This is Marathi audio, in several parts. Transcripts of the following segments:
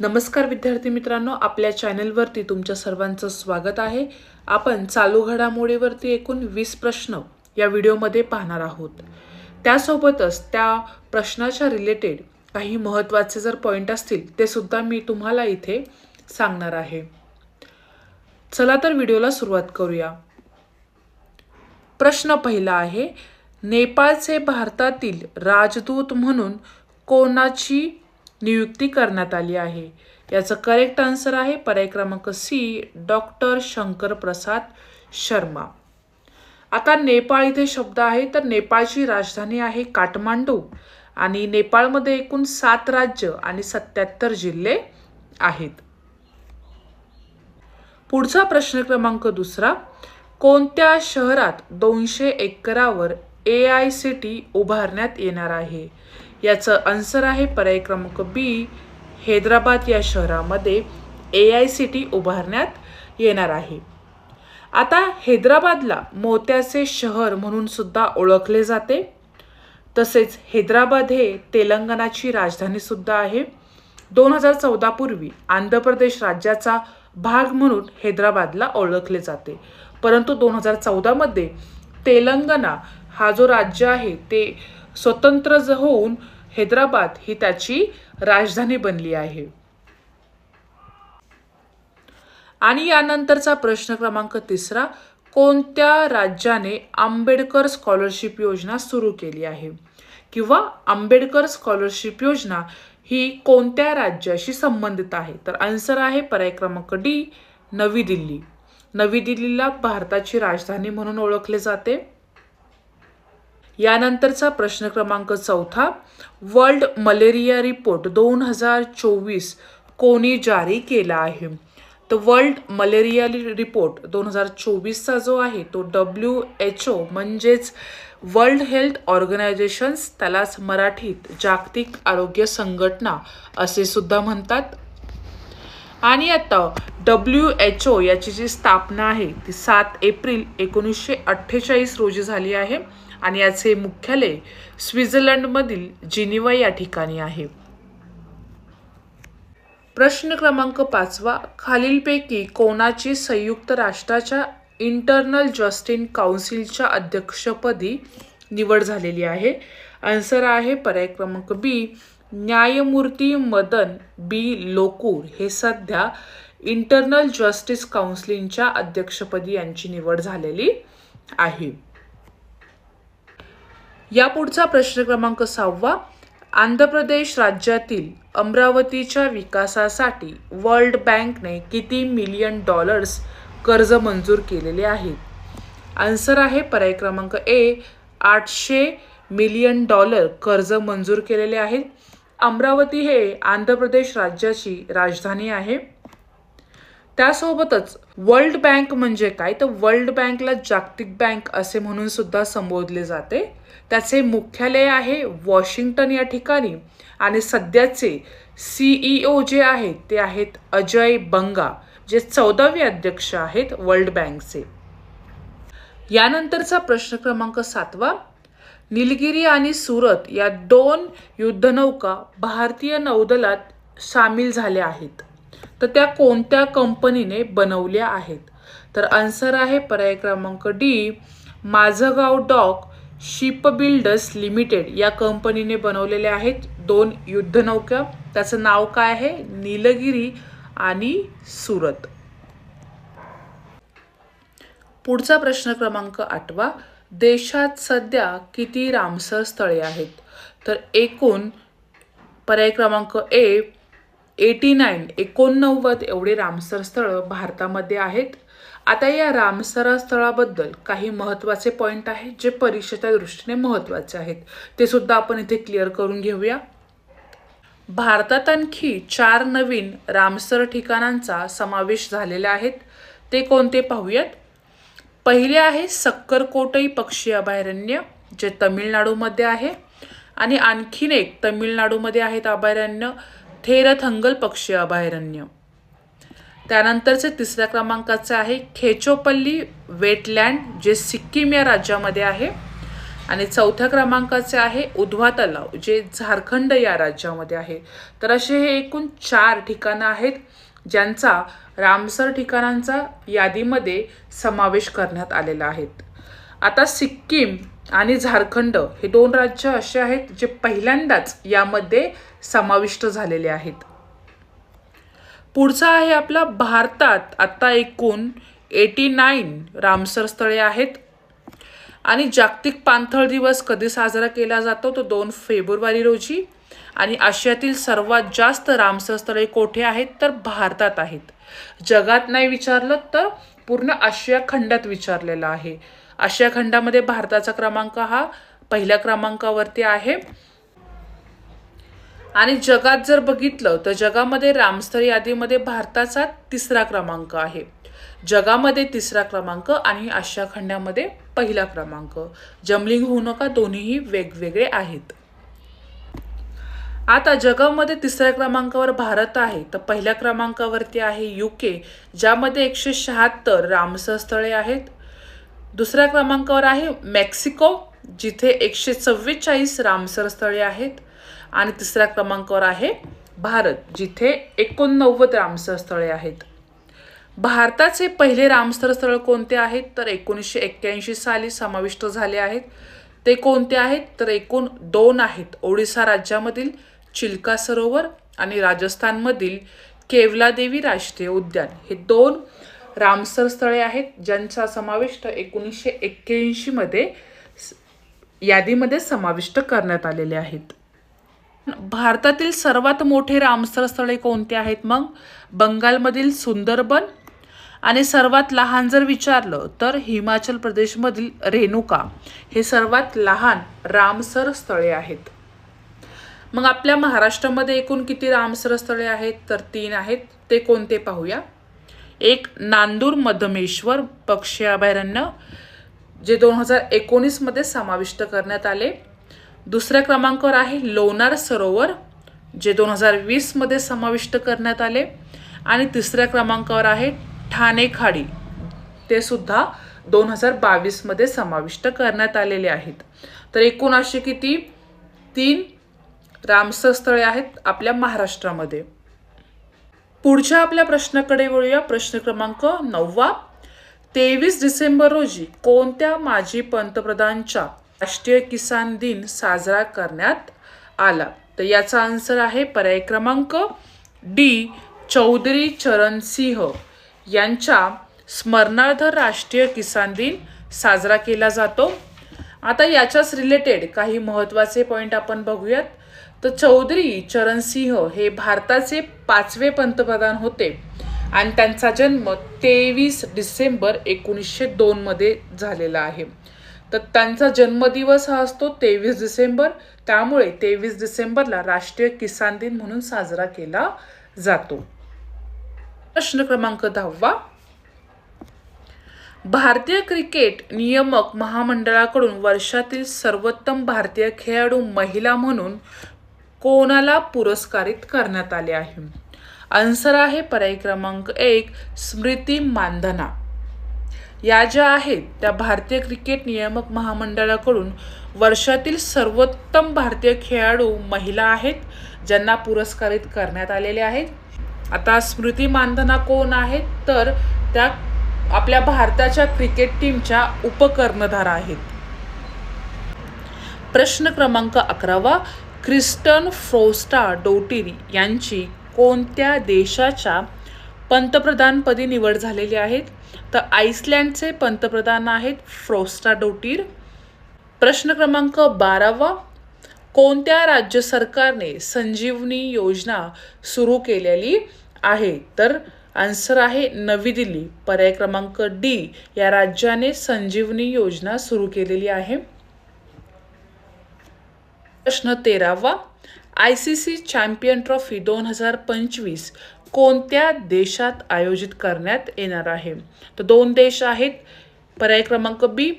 नमस्कार विद्यार्थी मित्रांनो आपल्या चॅनलवरती तुमच्या सर्वांचं स्वागत आहे. आपण चालू घडामोडीवरती एकूण वीस प्रश्न या व्हिडिओमध्ये पाहणार आहोत. त्यासोबतच त्या प्रश्नाच्या रिलेटेड काही महत्त्वाचे जर पॉईंट असतील ते सुद्धा मी तुम्हाला इथे सांगणार आहे. चला तर व्हिडिओला सुरुवात करूया. प्रश्न पहिला आहे नेपाळचे भारतातील राजदूत म्हणून कोणाची नियुक्ती करण्यात आली आहे. याचं करेक्ट आन्सर आहे पर्याय क्रमांक सी डॉक्टर शंकर प्रसाद शर्मा. आता नेपाळ इथे शब्द आहे तर नेपाळची राजधानी आहे काठमांडू. आणि नेपाळमध्ये एकूण सात राज्य आणि सत्याहत्तर जिल्हे आहेत. पुढचा प्रश्न क्रमांक दुसरा कोणत्या शहरात दोनशे एकरावर ए आय सी टी उभारण्यात येणार आहे? याचं आन्सर आहे पर्याय क्रमांक बी हैदराबाद या शहरामध्ये ए आय सी टी उभारण्यात येणार आहे. आता हैदराबादला मोत्याचे शहर म्हणून सुद्धा ओळखले जाते. तसेच हैदराबाद हे तेलंगणाची राजधानीसुद्धा आहे. दोन हजार चौदापूर्वी आंध्र प्रदेश राज्याचा भाग म्हणून हैदराबादला ओळखले जाते. परंतु दोन हजार चौदामध्ये तेलंगणा हा जो राज्य आहे ते स्वतंत्र होऊन हैदराबाद ही त्याची राजधानी बनली आहे. आणि यानंतरचा प्रश्न क्रमांक तिसरा कोणत्या राज्याने आंबेडकर स्कॉलरशिप योजना सुरू केली आहे? किंवा आंबेडकर स्कॉलरशिप योजना ही कोणत्या राज्याशी संबंधित आहे? तर आन्सर आहे पर्याय क्रमांक डी नवी दिल्ली. नवी दिल्लीला भारताची राजधानी म्हणून ओळखले जाते. यानंतरचा प्रश्न क्रमांक चौथा वर्ल्ड मलेरिया रिपोर्ट दोन हजार चोवीस कोणी जारी केला आहे? तर वर्ल्ड मलेरिया रिपोर्ट दोन हजार चोवीसचा जो आहे तो डब्ल्यू एच ओ म्हणजेच वर्ल्ड हेल्थ ऑर्गनायझेशन्स त्यालाच मराठीत जागतिक आरोग्य संघटना असे सुद्धा म्हणतात. आणि आता डब्ल्यू एच ओ याची जी स्थापना आहे ती सात एप्रिल एकोणीसशे अठ्ठेचाळीस रोजी झाली आहे. आणि याचे मुख्यालय स्वित्झर्लंडमधील जिनिवा या ठिकाणी आहे. प्रश्न क्रमांक पाचवा. खालीलपैकी कोणाची संयुक्त राष्ट्राच्या इंटरनल जस्टिन काउन्सिलच्या अध्यक्षपदी निवड झालेली आहे? आन्सर आहे पर्याय क्रमांक बी. न्यायमूर्ती मदन बी. लोकूर हे सध्या इंटरनल जस्टिस काउन्सिलिंगच्या अध्यक्षपदी यांची निवड झालेली आहे. यापुढचा प्रश्न क्रमांक सहावा आंध्र प्रदेश राज्यातील अमरावतीच्या विकासासाठी वर्ल्ड बँकने किती मिलियन डॉलर्स कर्ज मंजूर केलेले आहे आन्सर आहे पर्याय क्रमांक ए आठशे मिलियन डॉलर कर्ज मंजूर केलेले आहेत. अमरावती हे आंध्र प्रदेश राज्याची राजधानी आहे. त्यासोबतच वर्ल्ड बँक म्हणजे काय? तर वर्ल्ड बँकला जागतिक बँक असे म्हणून सुद्धा संबोधले जाते. त्याचे मुख्यालय आहे वॉशिंग्टन या ठिकाणी. आणि सध्याचे सीईओ जे आहेत ते आहेत अजय बंगा जे चौदावे अध्यक्ष आहेत वर्ल्ड बँकचे. यानंतरचा प्रश्न क्रमांक सातवा निलगिरी आणि सुरत या दोन युद्धनौका भारतीय नौदलात सामील झाल्या आहेत. तर त्या कोणत्या कंपनीने बनवल्या आहेत? तर आन्सर आहे पर्याय क्रमांक डी माझं गाव डॉक शिप बिल्डर्स लिमिटेड या कंपनीने बनवलेल्या आहेत दोन युद्धनौका त्याचं नाव काय आहे? नीलगिरी आणि सुरत. पुढचा प्रश्न क्रमांक आठवा. देशात सध्या किती रामसर स्थळे आहेत? तर एकूण पर्याय क्रमांक ए एटी नाईन एकोणनव्वद एवढे रामसर स्थळं भारतामध्ये आहेत. आता या रामसर स्थळाबद्दल काही महत्त्वाचे पॉईंट आहेत जे परीक्षेच्या दृष्टीने महत्त्वाचे आहेत. ते सुद्धा आपण इथे क्लिअर करून घेऊया. भारतात आणखी चार नवीन रामसर ठिकाणांचा समावेश झालेला आहेत. ते कोणते पाहूयात? पहिले आहे सक्करकोटई पक्षी अभयारण्य जे तमिळनाडूमध्ये आहे. आणि आणखीन एक तमिळनाडूमध्ये आहेत अभयारण्य थेरथंगल पक्षी अभयारण्य. त्यानंतरचे तिसऱ्या क्रमांकाचे आहे खेचोपल्ली वेटलँड जे सिक्कीम या राज्यामध्ये आहे. आणि चौथ्या क्रमांकाचे आहे उधवा तलाव जे झारखंड या राज्यामध्ये आहे. तर असे हे एकूण चार ठिकाणं आहेत ज्यांचा रामसर ठिकाणांचा यादीमध्ये समावेश करण्यात आलेला आहेत आता सिक्कीम आणि झारखंड हे दोन राज्य असे आहेत जे पहिल्यांदाच यामध्ये समाविष्ट झालेले आहेत. पुढचा आहे आपला भारतात आत्ता एकूण एटी नाईन रामसर स्थळे आहेत. आणि जागतिक पाणथळ दिवस कधी साजरा केला जातो तो दोन फेब्रुवारी रोजी. आणि आशियातील सर्वात जास्त रामसर स्थळे कोठे आहेत तर भारतात आहेत. जगात नाही विचारलं तर पूर्ण आशिया खंडात विचारलेलं आहे. आशिया खंडामध्ये भारताचा क्रमांक हा पहिल्या क्रमांकावरती आहे. आणि जगात जर बघितलं तर जगामध्ये रामस्थळ यादीमध्ये भारताचा तिसरा क्रमांक आहे. जगामध्ये तिसरा क्रमांक आणि आशिया खंडामध्ये पहिला क्रमांक. जमलिंग होऊ नका दोन्हीही वेगवेगळे आहेत. आता जगामध्ये तिसऱ्या क्रमांकावर भारत आहे तर पहिल्या क्रमांकावरती आहे युके ज्यामध्ये एकशे शहात्तर रामसर स्थळे आहेत. दुसऱ्या क्रमांकावर आहे मेक्सिको जिथे एकशे चव्वेचाळीस रामसर स्थळे आहेत. आणि तिसऱ्या क्रमांकावर आहे भारत जिथे एकोणनव्वद रामसर स्थळे आहेत. भारताचे पहिले रामसर स्थळ कोणते आहेत? तर एकोणीसशे एक्क्याऐंशी साली समाविष्ट झाले आहेत. ते कोणते आहेत? तर एकूण दोन आहेत. ओडिसा राज्यामधील चिल्का सरोवर आणि राजस्थानमधील केवलादेवी राष्ट्रीय उद्यान. हे दोन रामसर स्थळे आहेत ज्यांचा समाविष्ट एकोणीसशे एक्क्याऐंशीमध्ये यादीमध्ये समाविष्ट करण्यात आलेले आहेत. भारतातील सर्वात मोठे रामसर स्थळे कोणते आहेत मग? बंगालमधील सुंदरबन आणि सर्वात लहान जर विचारलं तर हिमाचल प्रदेशमधील रेणुका हे सर्वात लहान रामसर स्थळे आहेत. मग आपल्या महाराष्ट्रामध्ये एकूण किती रामसर स्थळे आहेत? तर तीन आहेत. ते कोणते पाहूया. एक नांदूर मधमेश्वर पक्षी अभयारण्य जे दोन हजार एकोणीसमध्ये समाविष्ट करण्यात आले. दुसऱ्या क्रमांकावर आहे लोणार सरोवर जे दोन हजार वीसमध्ये समाविष्ट करण्यात आले. आणि तिसऱ्या क्रमांकावर आहे ठाणे खाडी ते सुद्धा दोन हजार बावीसमध्ये समाविष्ट करण्यात आलेले आहेत. तर एकूण असे किती? तीन रामसर स्थळे आहेत आपल्या महाराष्ट्रामध्ये. पुढच्या आपल्या प्रश्नाकडे वळूया. प्रश्न क्रमांक नववा. तेवीस डिसेंबर रोजी कोणत्या माजी पंतप्रधानच्या राष्ट्रीय किसान दिन साजरा करण्यात आला. तर याचा आन्सर आहे पर्याय क्रमांक डी चौधरी चरण सिंह यांच्या स्मरणार्थ राष्ट्रीय किसान दिन साजरा केला जातो. आता याच्याच रिलेटेड काही महत्त्वाचे पॉईंट आपण बघूयात. तर चौधरी चरणसिंह हे भारताचे पाचवे पंतप्रधान होते आणि त्यांचा जन्म तेवीस डिसेंबर एकोणीसशे दोनमध्ये झालेला आहे. तर त्यांचा जन्मदिवस हा असतो तेवीस डिसेंबर. त्यामुळे तेवीस डिसेंबरला राष्ट्रीय किसान दिन म्हणून साजरा केला जातो. प्रश्न क्रमांक दहावा. भारतीय क्रिकेट नियामक महामंडळाकडून वर्षातील सर्वोत्तम भारतीय खेळाडू महिला म्हणून कोणाला पुरस्कारित करण्यात आले आहे? आन्सर आहे पर्याय क्रमांक एक स्मृती मानधना या ज्या आहेत त्या भारतीय क्रिकेट नियामक महामंडळाकडून वर्षातील सर्वोत्तम भारतीय खेळाडू महिला आहेत ज्यांना पुरस्कारित करण्यात आलेले आहेत. आता स्मृती मानधना कोण आहेत? तर त्या आपल्या भारताच्या क्रिकेट टीमच्या उपकर्णधार आहेत. प्रश्न क्रमांक अकरावा क्रिस्टन फ्रोस्टा डोटिरी यांची कोणत्या देशाच्या पंतप्रधानपदी निवड झालेली आहेत. तर आईसलँडचे पंतप्रधान आहेत फ्रोस्टा डोटीर. प्रश्न क्रमांक बारावा कोणत्या राज्य सरकारने संजीवनी योजना सुरू केलेली आहे? तर आन्सर आहे नवी दिल्ली. पर्याय क्रमांक डी या राज्याने संजीवनी योजना सुरू केलेली आहे. प्रश्न तेरावा I C C champion trophy दोन हजार पंचवीस कोणत्या देशात आयोजित करण्यात येणार आहे? तर दोन देश आहेत पर्याय क्रमांक बी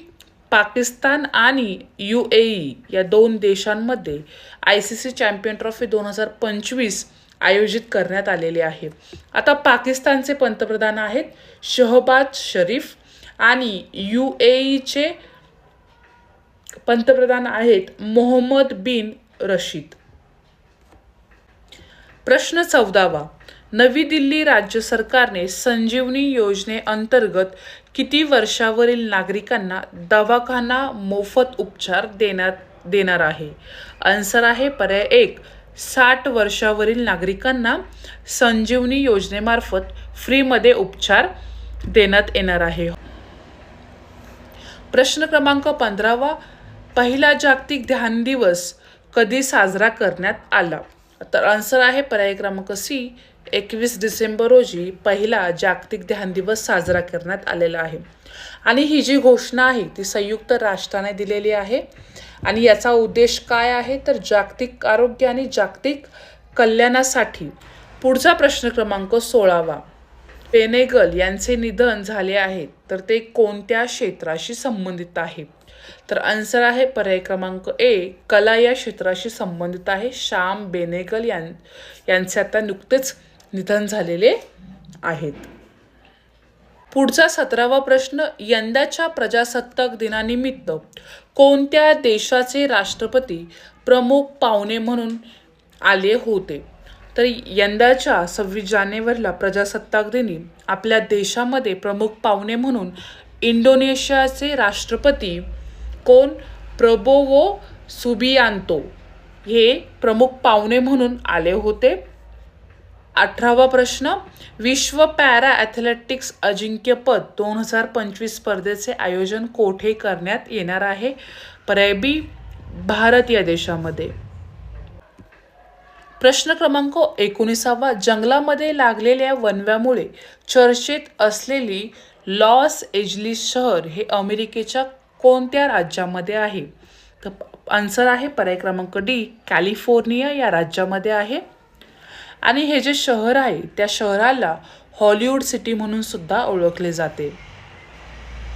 पाकिस्तान आणि यू ए ई. या दोन देशांमध्ये I C C champion trophy दोन हजार पंचवीस आयोजित करण्यात आलेले आहे. आता पाकिस्तानचे पंतप्रधान आहेत शहबाज शरीफ आणि यू ए ईचे पंतप्रधान आहेत मोहम्मद बिन रशीद. प्रश्न चौदावा. नवी दिल्ली राज्य सरकारने संजीवनी योजनेअंतर्गत किती वर्षावरील नागरिकांना दवाखाना मोफत उपचार देण्यात देणार आहे? आन्सर आहे पर्याय एक साठ वर्षावरील नागरिकांना संजीवनी योजनेमार्फत फ्रीमध्ये उपचार देण्यात येणार आहे. प्रश्न क्रमांक पंधरावा पहिला जागतिक ध्यान दिवस कधी साजरा करण्यात आला? तर आन्सर आहे पर्याय क्रमांक सी एकवीस डिसेंबर रोजी पहिला जागतिक ध्यान दिवस साजरा करण्यात आलेला आहे. आणि ही जी घोषणा आहे ती संयुक्त राष्ट्राने दिलेली आहे. आणि याचा उद्देश काय आहे? तर जागतिक आरोग्य आणि जागतिक कल्याणासाठी पुढचा प्रश्न क्रमांक सोळावा. पेनेगल यांचे निधन झाले आहे तर ते कोणत्या क्षेत्राशी संबंधित आहे? तर आन्सर आहे पर्याय क्रमांक ए कला या क्षेत्राशी संबंधित आहे. श्याम बेनेगल यां यांचे आता नुकतेच निधन झालेले आहेत. पुढचा सतरावा प्रश्न यंदाच्या प्रजासत्ताक दिनानिमित्त कोणत्या देशाचे राष्ट्रपती प्रमुख पाहुणे म्हणून आले होते? तर यंदाच्या सव्वीस जानेवारीला प्रजासत्ताक दिनी आपल्या देशामध्ये प्रमुख पाहुणे म्हणून इंडोनेशियाचे राष्ट्रपती कोण? प्रबोवो सुबियांतो हे प्रमुख पाहुणे म्हणून आले होते. अठरावा प्रश्न विश्व पॅरा ॲथलेटिक्स अजिंक्यपद दोन हजार पंचवीस स्पर्धेचे आयोजन कोठे करण्यात येणार आहे? पर्याय बी भारत या देशामध्ये. प्रश्न क्रमांक एकोणीसावा जंगलामध्ये लागलेल्या वनव्यामुळे चर्चेत असलेली लॉस एजलिस शहर हे अमेरिकेच्या कोणत्या राज्यामध्ये आहे? तर आन्सर आहे पर्याय क्रमांक डी कॅलिफोर्निया या राज्यामध्ये आहे. आणि हे जे शहर आहे त्या शहराला हॉलिवूड सिटी म्हणून सुद्धा ओळखले जाते.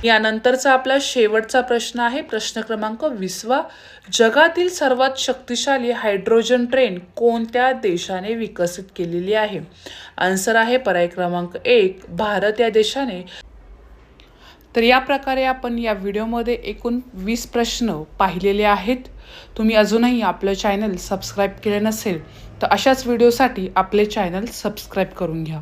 यानंतरचा आपला शेवटचा प्रश्न आहे प्रश्न क्रमांक विसवा. जगातील सर्वात शक्तिशाली हायड्रोजन ट्रेन कोणत्या देशाने विकसित केलेली आहे? आन्सर आहे पर्याय क्रमांक एक भारत या देशाने. तर या प्रकारे आपण या व्हिडिओमध्ये एकूण वीस प्रश्न पाहिलेले आहेत. तुम्ही अजूनही आपलं चॅनल सबस्क्राईब केले नसेल तर अशाच व्हिडिओसाठी आपले चॅनल सबस्क्राईब करून घ्या.